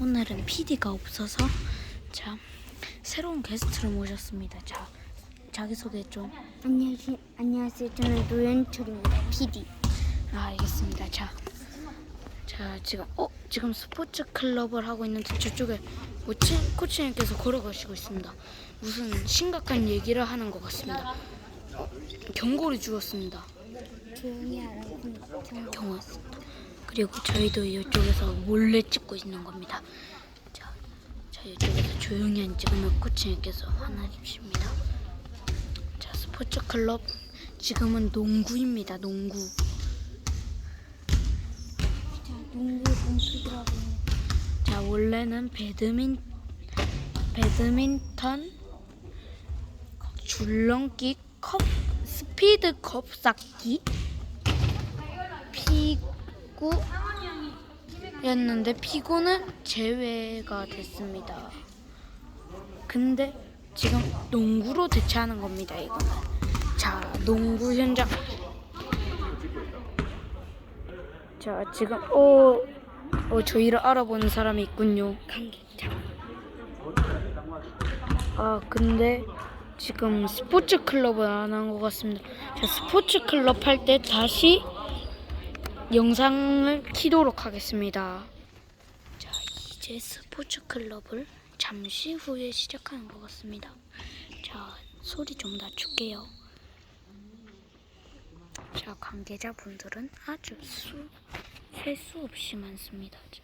오늘은 PD가 없어서 자 새로운 게스트를 모셨습니다. 자 자기 소개 좀. 안녕하세요. 안녕하세요. 저는 노현철입니다. PD. 아 알겠습니다. 자, 자 지금 어 지금 스포츠 클럽을 하고 있는데 저쪽에 코치 코치님께서 걸어가시고 있습니다. 무슨 심각한 얘기를 하는 것 같습니다. 어, 경고를 주었습니다. 조용히 하라고 경. 경고했습니다. 그리고 저희도 이쪽에서 몰래 찍고 있는 겁니다. 자, 자 이쪽에서 조용히 안 찍으면 코치님께서 화나십니다. 자 스포츠 클럽 지금은 농구입니다. 농구. 자, 농구 공수라고. 자 원래는 배드민 배드민턴 줄넘기 컵 스피드 컵 쌓기 피 구였는데 피구는 제외가 됐습니다. 근데 지금 농구로 대체하는 겁니다. 이거는 자 농구 현장 자 지금 어, 어 저희를 알아보는 사람이 있군요. 아 근데 지금 스포츠 클럽은 안 한 것 같습니다. 자 스포츠 클럽 할 때 다시 영상을 키도록 하겠습니다. 자 이제 스포츠 클럽을 잠시 후에 시작하는 것 같습니다. 자 소리 좀 낮출게요. 자 관계자분들은 아주 수, 셀수 없이 많습니다. 자,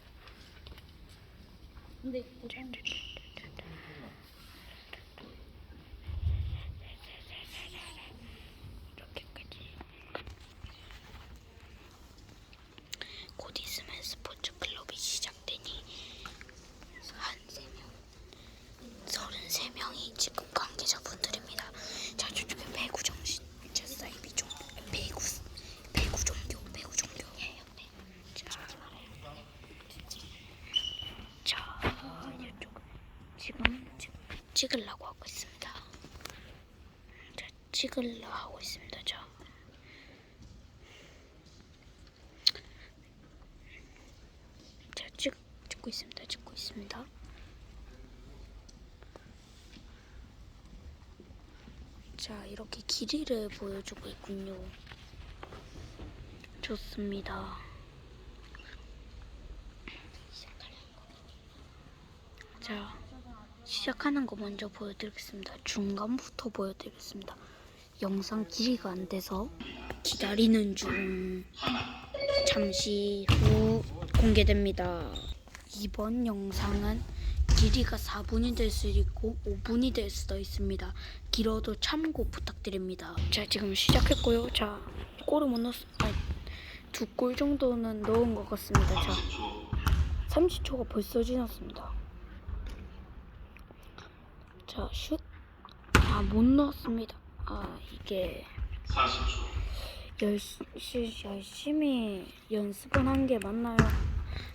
근데 이렇게까지 곧 있으면 스포츠 클럽이 시작되니 한 세 명, 서른세 명이 지금 관계자분들입니다. 자 저쪽에 배구 정신, 자 사이비 종, 배구 배구 종교, 배구 종교예요. 네. 자, 자 이쪽 지금 지금 찍으려고 하고 있습니다. 자, 찍으려 하고 있습니다. 자. 자, 찍, 찍고 있습니다. 찍고 있습니다. 자, 이렇게 길이를 보여주고 있군요. 좋습니다. 자, 시작하는 거 먼저 보여드리겠습니다. 중간부터 보여드리겠습니다. 영상 길이가 안 돼서 기다리는 중 잠시 후 공개됩니다. 이번 영상은 길이가 4분이 될수 있고 5분이 될 수도 있습니다. 길어도 참고 부탁드립니다. 자 지금 시작했고요. 자 골을 못 넣었 두골 정도는 넣은 것 같습니다. 자 30초가 벌써 지났습니다. 자 슛. 아 못 넣었습니다. 아 이게 40초. 열심히, 열심히 연습은 한게 맞나요?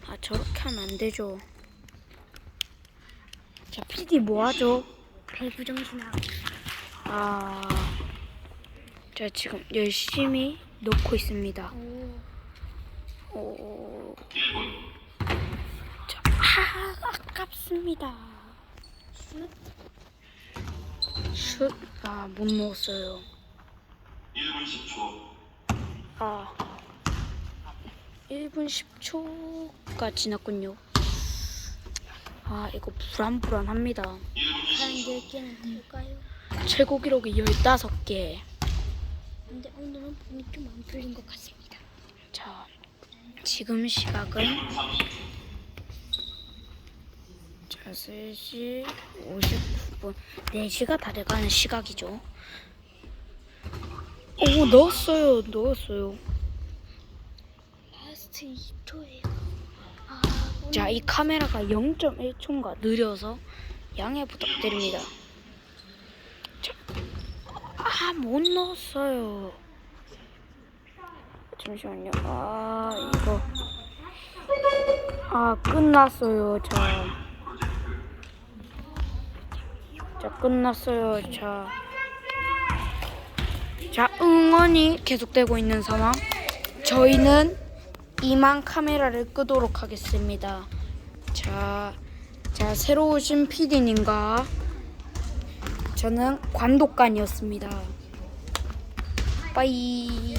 아 저렇게 하면 안 되죠. 자 PD 뭐 하죠? 배구 정신하고. 아, 자 지금 열심히 넣고 있습니다. 오. 오, 1분. 자, 아 아깝습니다. 슛. 슛, 아못 넣었어요. 1분 10초. 아, 1분 10초가 지났군요. 아 이거 불안불안합니다. 1분 한 20초. 10개는 될까요? 최고 기록이 15개. 근데 오늘은 몸이 좀 안 풀린 것 같습니다. 자, 지금 시각은 1분 30초. 자, 3시 59 분. 4시가 다 돼가는 시각이죠. 오, 넣었어요. 넣었어요. 라스트 2초예요. 아, 자, 이 카메라가 0.1초인가 느려서 양해 부탁드립니다. 자, 아, 못 넣었어요. 잠시만요. 아, 이거. 아, 끝났어요. 자. 자, 끝났어요. 자. 자, 응원이 계속되고 있는 상황. 저희는 이만 카메라를 끄도록 하겠습니다. 자, 자, 자 새로 오신 PD님과 저는 관독관이었습니다. 빠이.